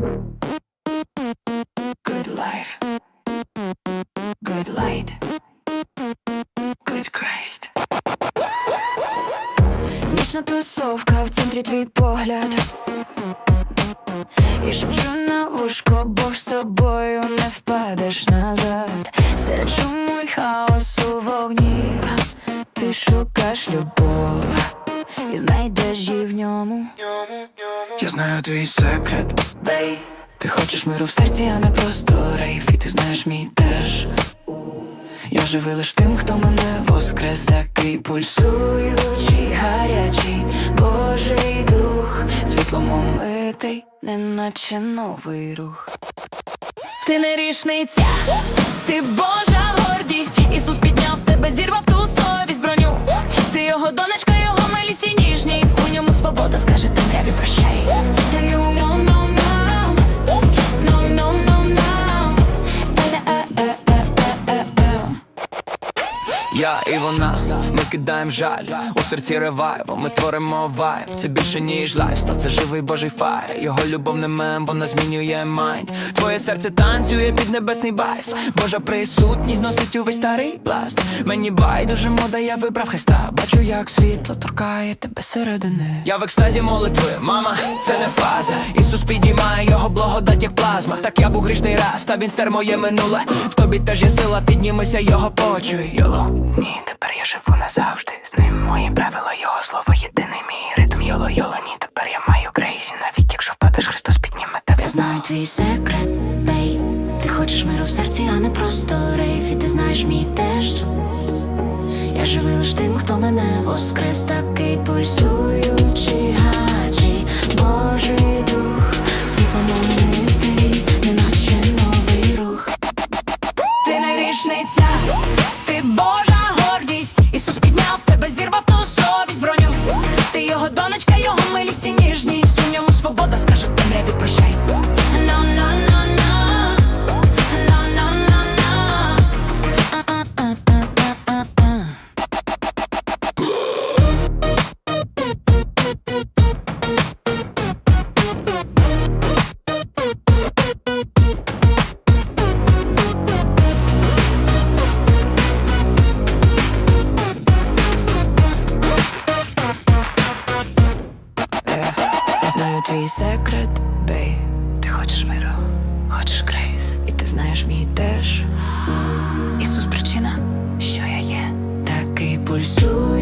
Good life. Good light. Good Christ. Нічна тусовка, в центрі твій погляд. І шепчу на вушко, Бог з тобою не впадеш назад. Серед шуму й хаосу вогні. Ти шукаєш любов і знайдеш її в ньому. Я знаю твій секрет. Бей, ти хочеш миру в серці, а не просто рейф, і ти знаєш мій теж. Я живий лиш тим, хто мене воскрес, такий пульсуючий, гарячий, Божий дух, світлом омитий, неначе новий рух. Ти не рішниця, ти Божа гордість. Ісус підняв тебе, зірвав ту совість броню. Ти його донечка, Я і вона, ми кидаємо жаль. У серці ревайву, ми творимо вайб. Це більше ніж лайфстайл, це живий божий фаєр. Його любов не мем, вона змінює майнд. Твоє серце танцює під небесний байс. Божа присутність носить увесь старий пласт. Мені байдуже мода, я вибрав хреста Бачу, як світло торкає тебе середини Я в екстазі молитви, мама, це не фаза. Ісус підіймає його благодать, як плазма. Так я був грішний раз, та він стер моє минуле. В тобі теж є сила, піднімися, його почуй. Йоло ні, тепер я живу назавжди. З ним мої правила, його слово єдиний мій ритм йоло йоло ні, тепер я маю крейсі. Навіть якщо впадеш, Христос підніме тебе. Я знаю твій секрет, бей. Ти хочеш миру в серці, а не просто рейф, і ти знаєш мій теж. Я живий лиш тим, хто мене воскрес, такий пульсуючий, твій секрет, бей. Ти хочеш миру, хочеш грейс, і ти знаєш мій теж. Ісус причина, що я є, такий пульсує.